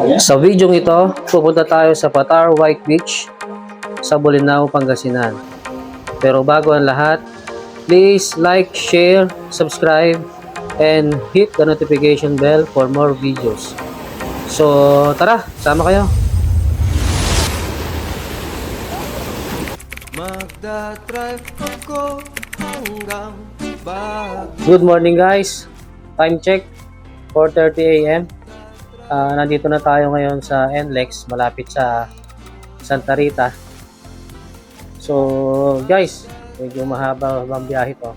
Sa video ito, pupunta tayo sa Patar White Beach sa Bolinao, Pangasinan. Pero bago ang lahat, please like, share, subscribe, and hit the notification bell for more videos. So, tara, sama kayo. Magdadrive ako hanggang bag Good morning guys. Time check, 4.30 a.m. Ah, nandito na tayo ngayon sa NLEX, malapit sa Santa Rita. So guys, medyo mahaba ang biyahe to.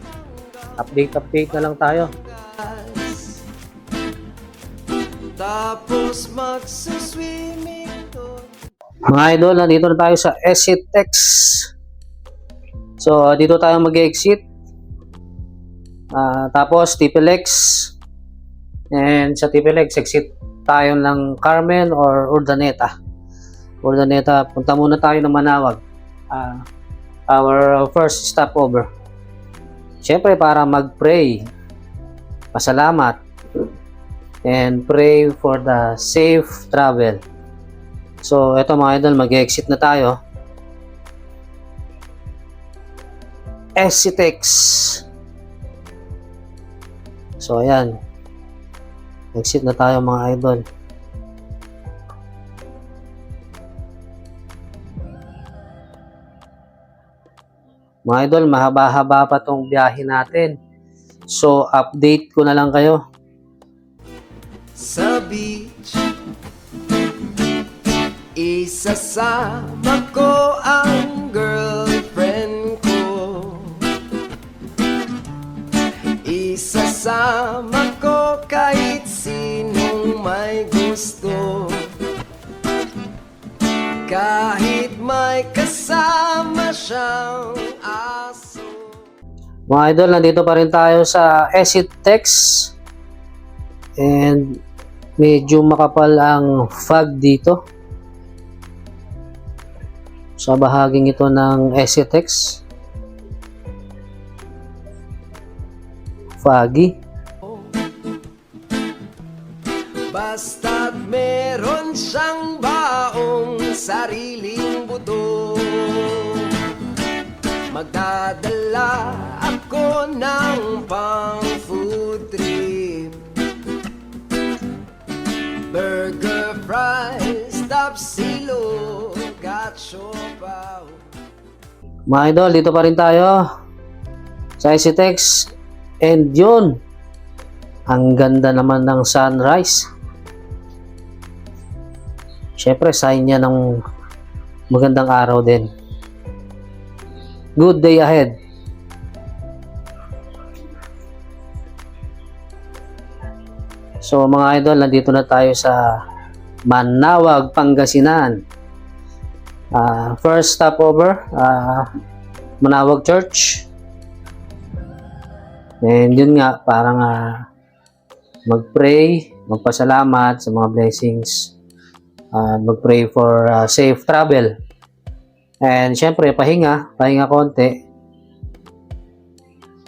Update update na lang tayo. Tapos magsaswimming Mga idol, nandito na tayo sa Exit. So dito tayo mag-exit. Ah, tapos TPLX. And sa TPLX, exit tayo ng Carmen or Urdaneta. Urdaneta, punta muna tayo ng Manawag. Ah, our first stopover. Siyempre para mag-pray. Pasalamat. And pray for the safe travel. So, eto mga idol, mag-exit na tayo. Exitex. So, ayan. Exit na tayo mga idol. Mga idol, mahaba-haba pa tong biyahe natin. So, update ko na lang kayo. sa beach Isasama ko ang girlfriend ko Isasama ko kahit sinong may gusto Kahit may kasama siyang aso Mga idol, nandito pa rin tayo sa Exit Tex. And medyo makapal ang fog dito. Sa bahaging ito ng Exit. Foggy. Basta't meron siyang baong sariling buto Magdadala ako ng pang food trip Burger, fries, tapsilo, gatsiopaw Mga idol, dito pa rin tayo. Sa Exit Tex. And yun. Ang ganda naman ng sunrise. Siyempre, sign niya ng magandang araw din. Good day ahead. So mga idol, nandito na tayo sa Manawag, Pangasinan. Ah, first stopover, ah, Manawag Church. And yun nga, parang ah, mag-pray, magpasalamat sa mga blessings, ah, mag-pray for ah, safe travel. And syempre, pahinga, pahinga konti.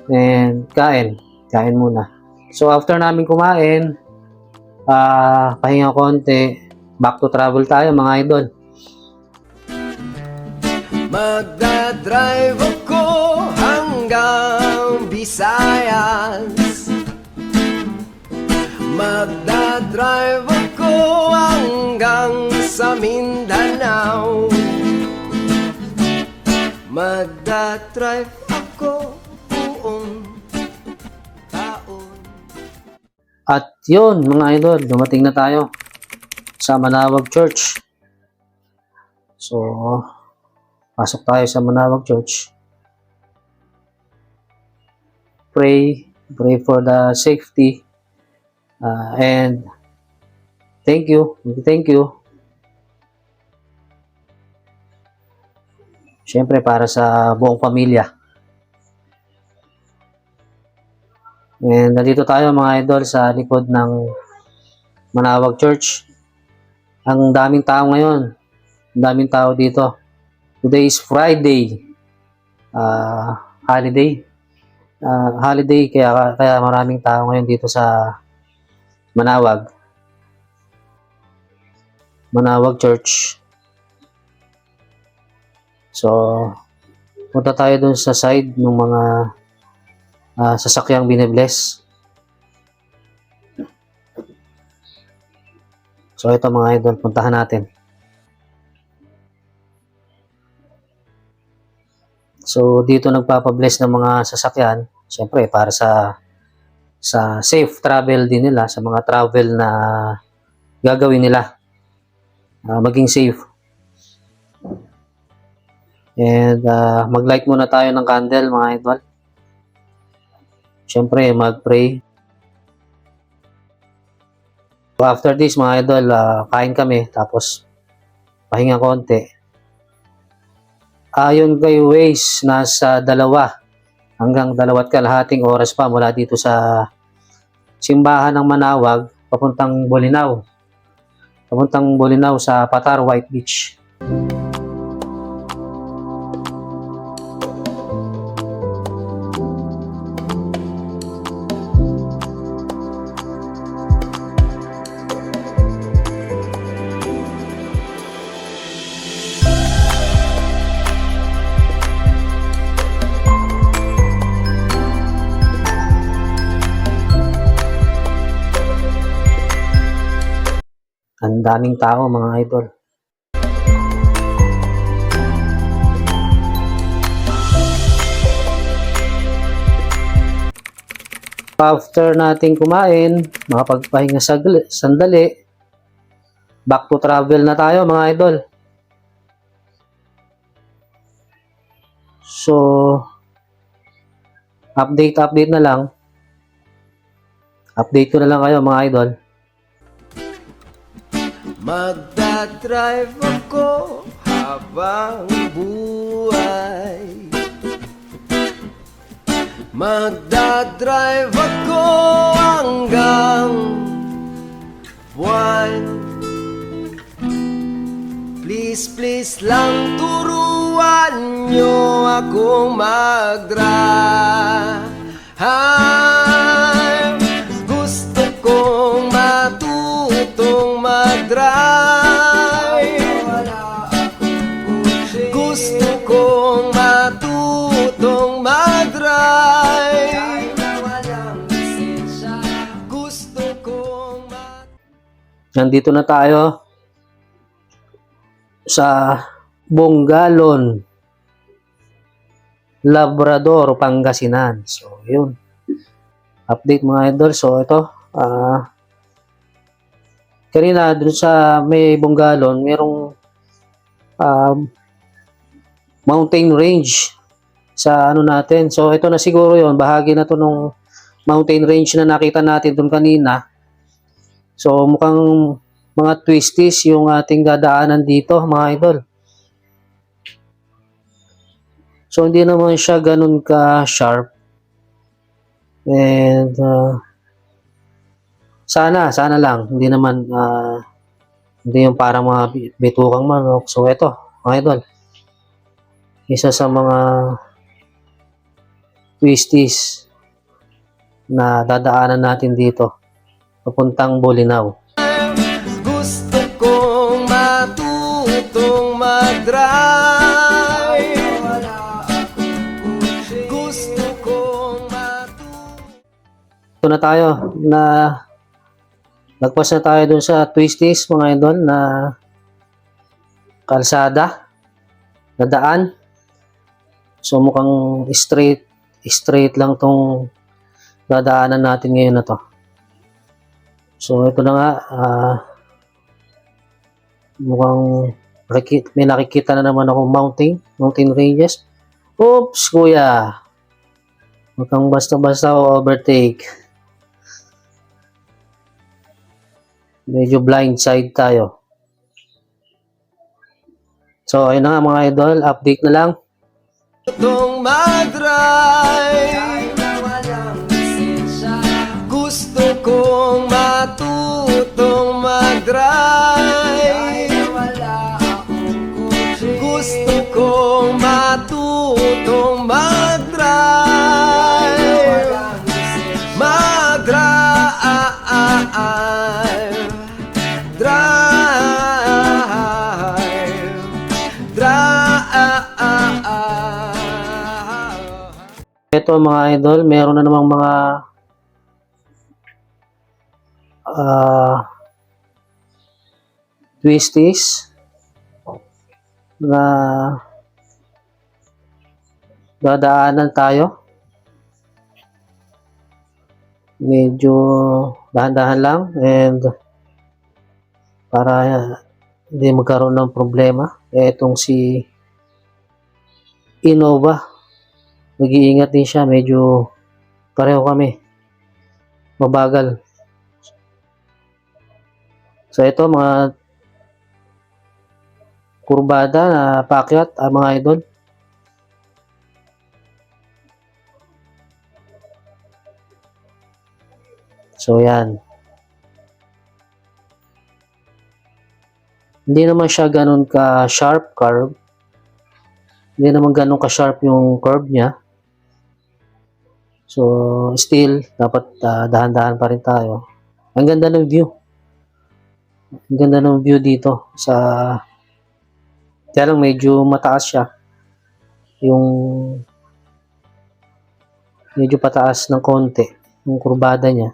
And kain, kain muna. So after namin kumain, ah, pahinga konti, back to travel tayo mga idol. Magdadrive ako hanggang Visayas Magdadrive ako hanggang sa Mindanao Magdadrive ako buong taon At yun, mga idol, dumating na tayo sa Manawag Church. So, pasok tayo sa Manawag Church. Pray, pray for the safety. uh, and thank you, thank you. Siyempre, para sa buong pamilya. And nandito tayo mga idol sa likod ng Manawag Church. Ang daming tao ngayon. Ang daming tao dito. Today is Friday. Ah, holiday. Ah, holiday kaya kaya maraming tao ngayon dito sa Manawag. Manawag Church. So, punta tayo dun sa side ng mga ah, sasakyang binibless. So, ito mga idol, puntahan natin. So, dito nagpapabless ng mga sasakyan, syempre para sa sa safe travel din nila, sa mga travel na gagawin nila. Ah, maging safe. And ah, mag-light muna tayo ng candle mga idol. Syempre, mag-pray. So, after this mga idol, ah, kain kami tapos pahinga konti. Ayon kay Waze, nasa dalawa hanggang dalawat kalahating oras pa mula dito sa simbahan ng Manawag papuntang Bolinao. Papuntang Bolinao sa Patar White Beach. Daming tao mga idol. After nating kumain, makapagpahinga sandali, back to travel na tayo mga idol. So, update update na lang. Update ko na lang kayo mga idol. Magdadrive ako habang buhay. Magdadrive ako hanggang buwan. Please, please lang turuan nyo akong mag-drive Nandito na tayo sa Bongalon, Labrador, Pangasinan. So, yun. Update mga idol. So, ito. ah kanina, dun sa may Bongalon, merong um, mountain range sa ano natin. So, ito na siguro yon Bahagi na to nung mountain range na nakita natin dun kanina. So, mukhang mga twisties yung ating dadaanan dito, mga idol. So, hindi naman siya ganun ka-sharp. And, uh, sana, sana lang. Hindi naman, uh, hindi yung parang mga bi- bitukang manok. So, eto, mga idol. Isa sa mga twisties na dadaanan natin dito papuntang Bolinao. Gusto kong matutong mag-drive Gusto kong matutong Ito na tayo na nagpas na tayo dun sa twisties mga idol na kalsada na daan. So mukhang straight straight lang tong dadaanan natin ngayon na to. So ito na nga ah, mukhang nakiki- may nakikita na naman ako mountain, mountain ranges. Oops, kuya. Mukhang basta-basta ako overtake. Medyo blind side tayo. So, ayun na nga mga idol, update na lang. mag-drive Gusto kong matutong mag-drive. Mag-drive. Drive. Drive Ito mga idol, meron na namang mga uh, twisties na dadaanan tayo. Medyo dahan-dahan lang and para hindi magkaroon ng problema. Etong si Innova. Nag-iingat din siya. Medyo pareho kami. Mabagal. So ito mga kurbada na pakyat ang mga idol. So yan. Hindi naman siya ganun ka sharp curve. Hindi naman ganun ka sharp yung curve niya. So still dapat ah, dahan-dahan pa rin tayo. Ang ganda ng view. Ang ganda ng view dito sa kaya lang medyo mataas siya. Yung medyo pataas ng konti yung kurbada niya.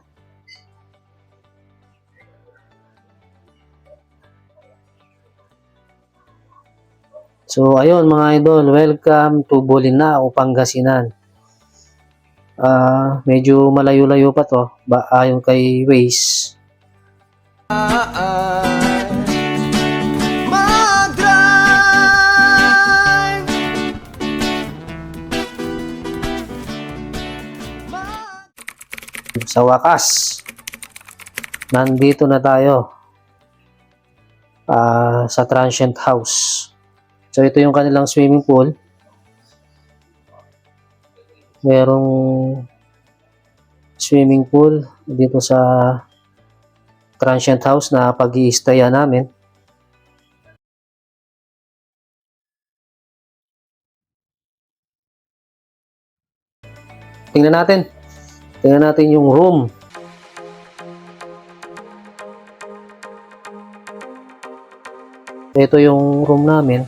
So ayun mga idol, welcome to Bolinao, Pangasinan. Ah, medyo malayo-layo pa to, ba ayon kay Waze. Mag-drive Sa wakas, nandito na tayo ah, sa Transient House. So ito yung kanilang swimming pool. Merong swimming pool dito sa Transient House na pag i namin. Tingnan natin. Tingnan natin yung room. Ito yung room namin.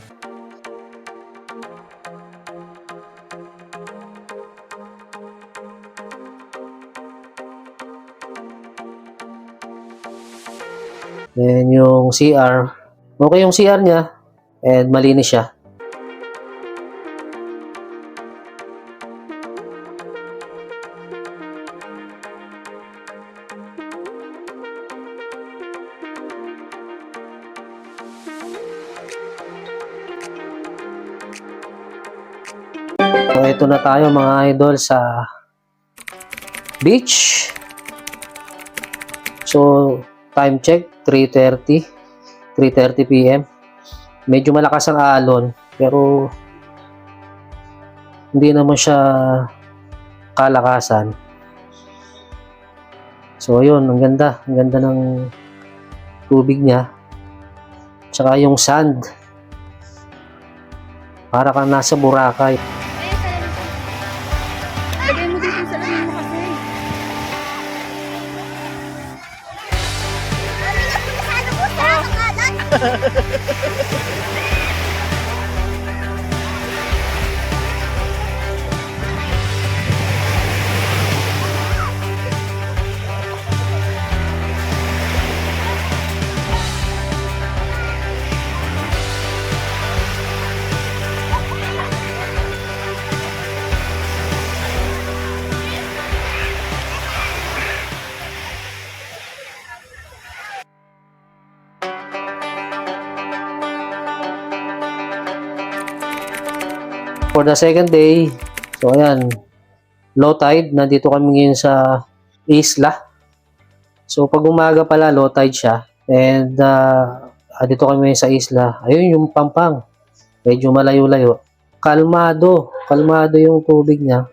Then yung CR. Okay yung CR niya. And malinis siya. So, ito na tayo mga idol sa beach. So, time check, 3.30. 3.30 p.m. Medyo malakas ang alon, pero hindi naman siya kalakasan. So, yun, ang ganda. Ang ganda ng tubig niya. Tsaka yung sand. Para kang nasa Boracay. Ha ha ha ha ha! For the second day, so ayan, low tide, nandito kami ngayon sa isla. So pag umaga pala, low tide siya. And uh, dito kami sa isla. Ayun yung pampang. Medyo malayo-layo. Kalmado. Kalmado yung tubig niya.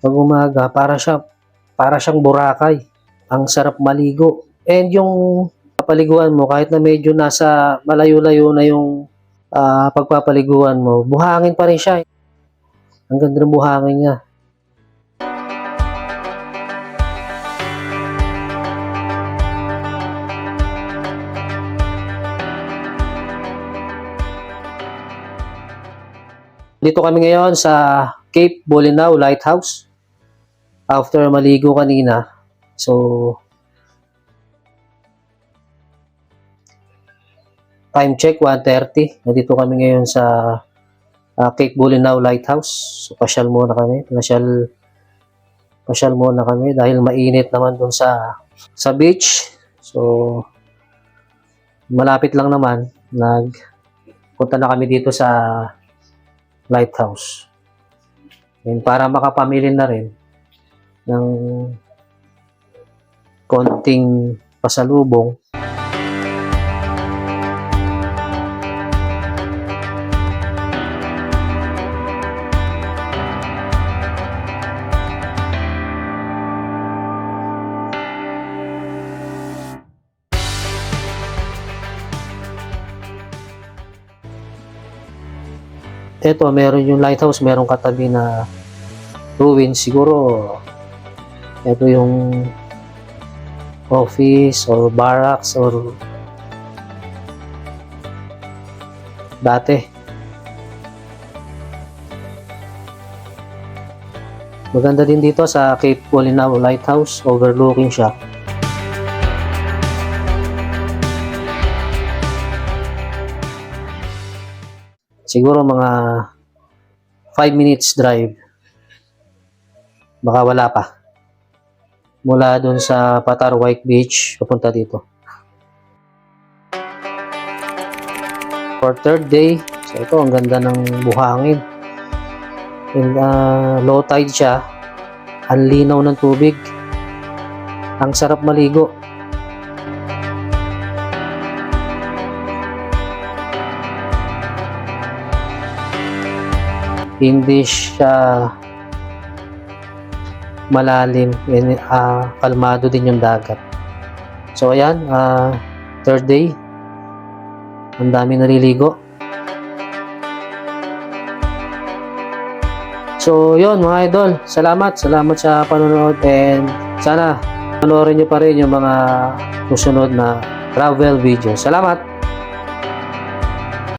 Pag umaga, para siya para siyang Boracay. Ang sarap maligo. And yung papaliguan mo, kahit na medyo nasa malayo-layo na yung ah, pagpapaliguan mo, buhangin pa rin siya. Ang ganda ng buhangin niya. Dito kami ngayon sa Cape Bolinao Lighthouse. After maligo kanina, so time check 1.30. Nandito kami ngayon sa ah, Cape Bolinao Lighthouse. So, pasyal muna kami. Pasyal, pasyal muna kami dahil mainit naman dun sa sa beach. So, malapit lang naman. Nag, punta na kami dito sa lighthouse. And para makapamili na rin ng konting pasalubong. Ito, meron yung lighthouse, meron katabi na ruins. Siguro, ito yung office or barracks or dati. Maganda din dito sa Cape Bolinao Lighthouse, overlooking siya. Siguro mga 5 minutes drive. Baka wala pa. Mula dun sa Patar White Beach, papunta dito. For third day, so ito, ang ganda ng buhangin. And uh, low tide siya. Ang linaw ng tubig. Ang sarap maligo. Hindi siya malalim and ah, kalmado din yung dagat. So ayan ah, third day. Ang dami naliligo. So yun mga idol salamat salamat sa panonood and sana panoorin nyo pa rin yung mga susunod na travel video. Salamat